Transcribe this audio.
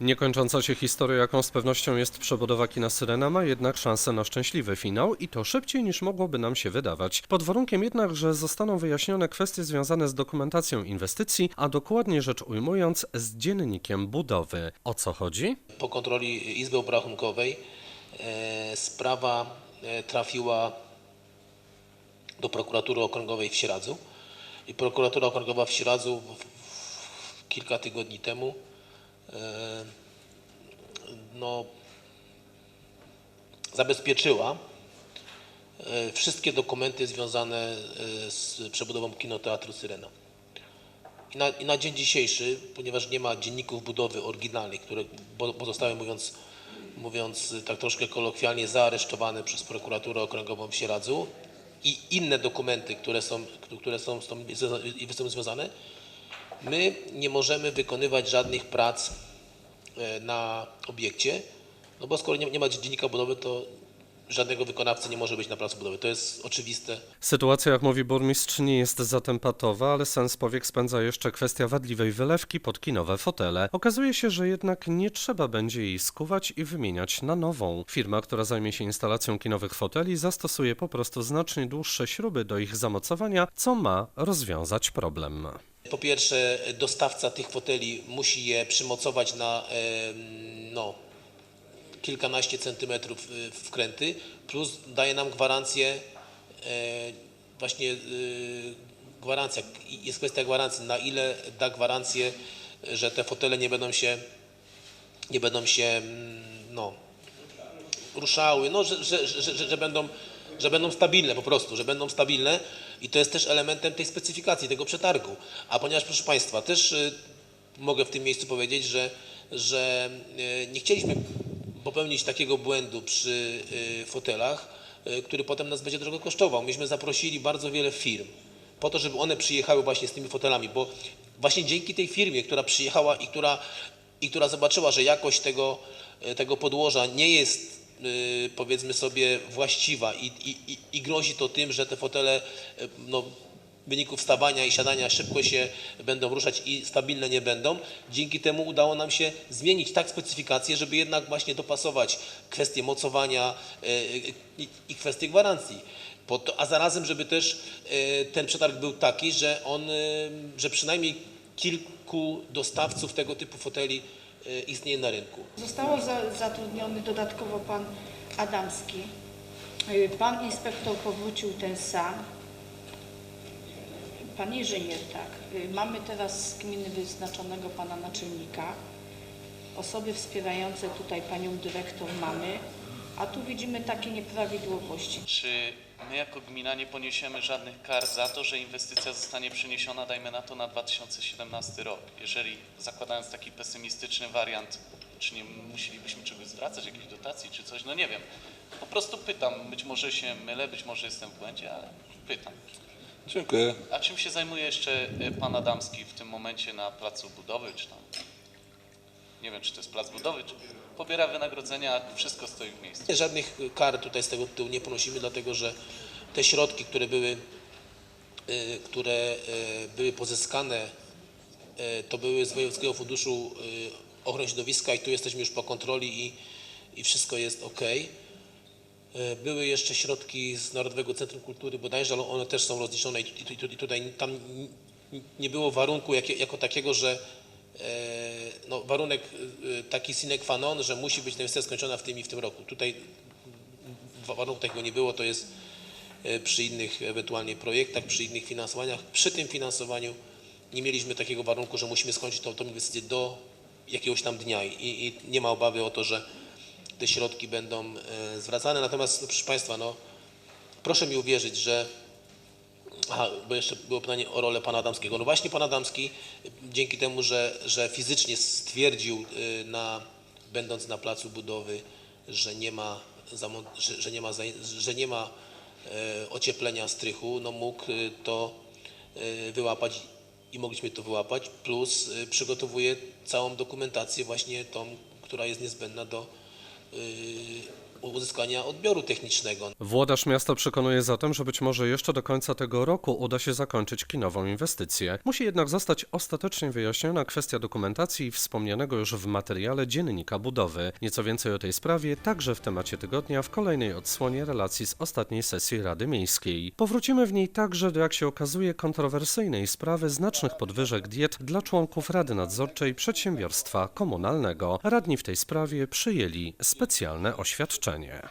Niekończąca się historia, jaką z pewnością jest przebudowa kina Syrena, ma jednak szansę na szczęśliwy finał i to szybciej niż mogłoby nam się wydawać. Pod warunkiem jednak, że zostaną wyjaśnione kwestie związane z dokumentacją inwestycji, a dokładnie rzecz ujmując z dziennikiem budowy. O co chodzi? Po kontroli Izby Obrachunkowej e, sprawa e, trafiła do prokuratury okręgowej w Sieradzu i prokuratura okręgowa w Sieradzu w, w, kilka tygodni temu no, zabezpieczyła e, wszystkie dokumenty związane e, z przebudową kinoteatru Syrena. I na, I na dzień dzisiejszy, ponieważ nie ma dzienników budowy oryginalnych, które po- pozostały, mówiąc, mówiąc tak troszkę kolokwialnie, zaaresztowane przez prokuraturę okręgową w Sieradzu i inne dokumenty, które są, które są z tą inwestycją związane, my nie możemy wykonywać żadnych prac e, na obiekcie, no bo skoro nie, ma dziennika budowy, to żadnego wykonawcy nie może być na placu budowy. To jest oczywiste. Sytuacja, jak mówi burmistrz, nie jest zatem patowa, ale sens powiek spędza jeszcze kwestia wadliwej wylewki pod kinowe fotele. Okazuje się, że jednak nie trzeba będzie jej skuwać i wymieniać na nową. Firma, która zajmie się instalacją kinowych foteli, zastosuje po prostu znacznie dłuższe śruby do ich zamocowania, co ma rozwiązać problem. Po pierwsze, dostawca tych foteli musi je przymocować na no, kilkanaście centymetrów y, wkręty, plus daje nam gwarancję, e, właśnie y, gwarancja, jest kwestia gwarancji, na ile da gwarancję, że te fotele nie będą się, nie będą się, mm, no, ruszały, no, że, że, że, że, będą, że będą stabilne po prostu, że będą stabilne i to jest też elementem tej specyfikacji, tego przetargu. A ponieważ, proszę Państwa, też y, mogę w tym miejscu powiedzieć, że, że nie chcieliśmy popełnić takiego błędu przy y, fotelach, y, który potem nas będzie drogo kosztował. Myśmy zaprosili bardzo wiele firm po to, żeby one przyjechały właśnie z tymi fotelami, bo właśnie dzięki tej firmie, która przyjechała i która, i która zobaczyła, że jakość tego, e, tego podłoża nie jest y, powiedzmy sobie właściwa i, i, i- grozi to tym, że te fotele no, w wyniku wstawania i siadania szybko się będą ruszać i stabilne nie będą. Dzięki temu udało nam się zmienić tak specyfikację, żeby jednak właśnie dopasować kwestie mocowania e, i, kwestie gwarancji. A zarazem, żeby też e, ten przetarg był taki, że on, e, że przynajmniej kilku dostawców tego typu foteli istnieje na rynku. Zostało za, zatrudniony dodatkowo pan Adamski. Pan inspektor powrócił ten sam. Pan inżynier, tak. Y, Mamy teraz z gminy wyznaczonego pana naczelnika. Osoby wspierające tutaj panią dyrektor mamy, a tu widzimy takie nieprawidłowości. Czy my jako gmina nie poniesiemy żadnych kar za to, że inwestycja zostanie przeniesiona, dajmy na to, na 2017 rok? Jeżeli zakładając taki pesymistyczny wariant, czy nie musielibyśmy czegoś zwracać, jakiejś dotacji czy coś? No nie wiem. Po prostu pytam, być może się mylę, być może jestem w błędzie, ale pytam. Dziękuję. A czym się zajmuje jeszcze y, pan Adamski w tym momencie na placu budowy, czy tam? Nie wiem, czy to jest plac budowy, czy pobiera wynagrodzenia, a wszystko stoi w miejscu. Żadnych kar tutaj z tego tytułu nie ponosimy, dlatego że te środki, które były, y, które y, były pozyskane, to były z Wojewódzkiego Funduszu Ochrony Środowiska i tu jesteśmy już po kontroli i, i wszystko jest ok. Były jeszcze środki z Narodowego Centrum Kultury bodajże, ale one też są rozliczone i, tu- i, tu- i tutaj tam nie było warunku jakie, jako takiego, że e, no, warunek e, taki sine qua non, że musi być inwestycja skończona w tym i w tym roku. Tutaj wa- warunku takiego nie było, to jest e, przy innych ewentualnie projektach, przy innych finansowaniach. Przy tym finansowaniu nie mieliśmy takiego warunku, że musimy skończyć tą, tą inwestycję do jakiegoś tam dnia i, i nie ma obawy o to, że te środki będą e, zwracane. Natomiast, no, proszę Państwa, no, proszę mi uwierzyć, że Aha, bo jeszcze było pytanie o rolę pana Adamskiego. No właśnie pan Adamski, dzięki temu, że, że fizycznie stwierdził, y, na, będąc na placu budowy, że nie ma, że, że nie ma, że nie ma e, ocieplenia strychu, no mógł to wyłapać i mogliśmy to wyłapać, plus przygotowuje całą dokumentację właśnie tą, która jest niezbędna do eh, uzyskania odbioru technicznego. Włodarz miasta przekonuje zatem, że być może jeszcze do końca tego roku uda się zakończyć kinową inwestycję. Musi jednak zostać ostatecznie wyjaśniona kwestia dokumentacji wspomnianego już w materiale dziennika budowy. Nieco więcej o tej sprawie także w temacie tygodnia w kolejnej odsłonie relacji z ostatniej sesji Rady Miejskiej. Powrócimy w niej także do, jak się okazuje, kontrowersyjnej sprawy znacznych podwyżek diet dla członków Rady Nadzorczej Przedsiębiorstwa Komunalnego. Radni w tej sprawie przyjęli specjalne oświadczenie zobaczenie.